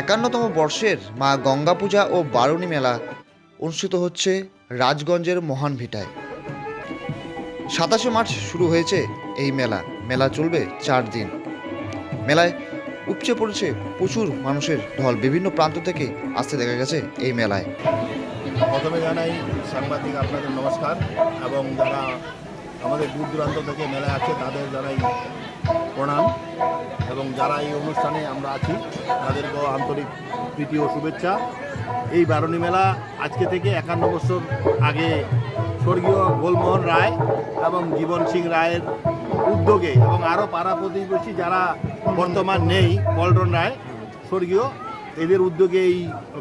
একান্নতম বর্ষের মা গঙ্গা পূজা ও বারুণী মেলা অনুষ্ঠিত হচ্ছে রাজগঞ্জের মহান ভিটায়। সাতাশে মার্চ শুরু হয়েছে এই মেলা। মেলা চলবে চার দিন। মেলায় উপচে পড়েছে প্রচুর মানুষের ঢল। বিভিন্ন প্রান্ত থেকে আসতে দেখা গেছে এই মেলায়। প্রথমে জানাই সাংবাদিক আপনাদের নমস্কার এবং যারা আমাদের দূর দূরান্ত থেকে মেলায় আছে তাদের জানাই প্রণাম। এবং যারা এই অনুষ্ঠানে আমরা আছি তাদেরকেও আন্তরিক প্রীতি ও শুভেচ্ছা। এই বারণী মেলা আজকে থেকে একান্ন বছর আগে স্বর্গীয় গোলমোহন রায় এবং জীবন সিং রায়ের উদ্যোগে এবং আরও পাড়া প্রতিবেশী যারা বর্তমান নেই পল্টন রায় স্বর্গীয় এদের উদ্যোগে এই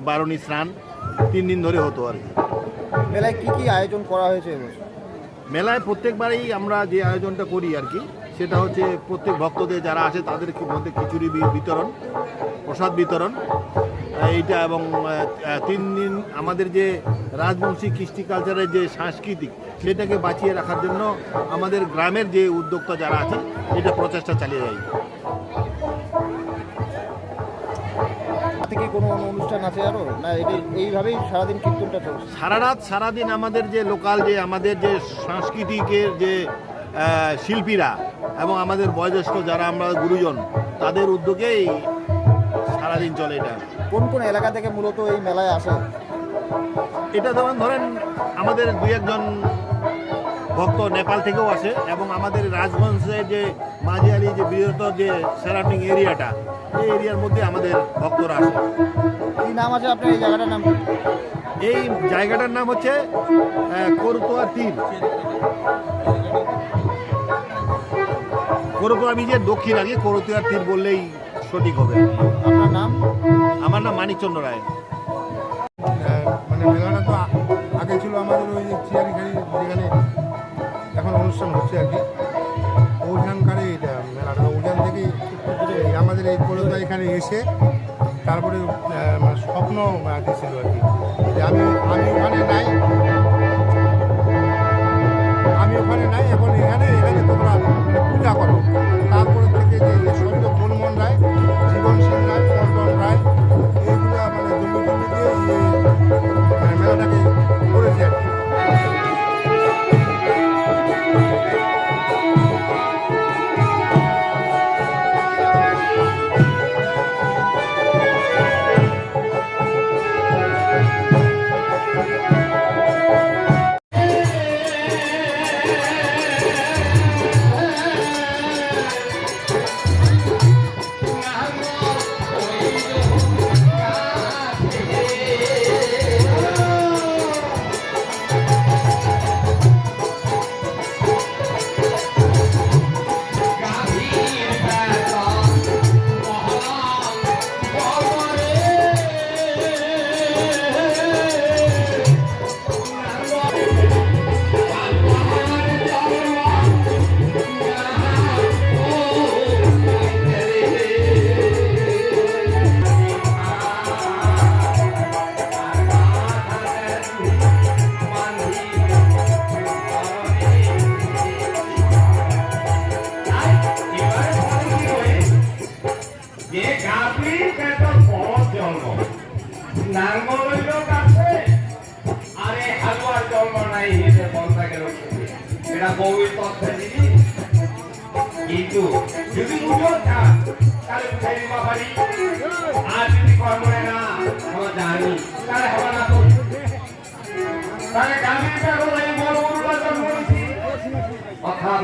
বারণী স্নান তিন দিন ধরে হতো আর কি। মেলায় কি কি আয়োজন করা হয়েছে মেলায় প্রত্যেকবারই আমরা যে আয়োজনটা করি আর কি সেটা হচ্ছে প্রত্যেক ভক্তদের যারা আসে তাদের মধ্যে খিচুড়ি বিতরণ প্রসাদ বিতরণ। এইটা এবং তিন দিন আমাদের যে রাজবংশী কৃষ্টি কালচারের যে সাংস্কৃতিক সেটাকে বাঁচিয়ে রাখার জন্য আমাদের গ্রামের যে উদ্যোক্তা যারা আছে এটা প্রচেষ্টা চালিয়ে যায় কোনো অনুষ্ঠান আছে আরও? না এটা এইভাবেই সারাদিন কীর্তনটা চলছে? সারা রাত সারাদিন আমাদের যে লোকাল যে আমাদের যে সাংস্কৃতিকের যে শিল্পীরা এবং আমাদের বয়োজ্যেষ্ঠ যারা আমরা গুরুজন তাদের উদ্যোগেই সারাদিন চলে এটা। কোন কোন এলাকা থেকে মূলত এই মেলায় আসে? এটা ধরেন ধরেন আমাদের দুই একজন ভক্ত নেপাল থেকেও আসে এবং আমাদের রাজগঞ্জের যে মাঝিয়ালি যে বৃহত্তর যে সারাউন্ডিং এরিয়াটা এই এরিয়ার মধ্যে আমাদের ভক্তরা আসে। কি নাম আছে আপনার? এই জায়গাটার নাম এই জায়গাটার নাম হচ্ছে করতোয়া তীর। করতোয়া বীজের দক্ষিণ আগে করতোয়া তীর বললেই সঠিক হবে। আপনার নাম? আমার নাম মানিকচন্দ্র রায়। মানে মেলাটা তো আগে ছিল আমাদের ওই যে চিয়ারিখানি যেখানে এখন অনুষ্ঠান হচ্ছে আর কি। ওইখানকারে এটা মেলাটা। ওইখান থেকেই আমাদের এই কলকাতা এখানে এসে তারপরে মানে স্বপ্ন আর কি ছিল আর কি। আমি আমি ওখানে নাই নাঙ্গল হইল কাছে আরে হালুয়ার জন্ম নাই হিতে পন্থা গেল এটা বউয়ের তথ্য দিবি কিন্তু যদি আমরা জানি তাহলে হবে না তো তাহলে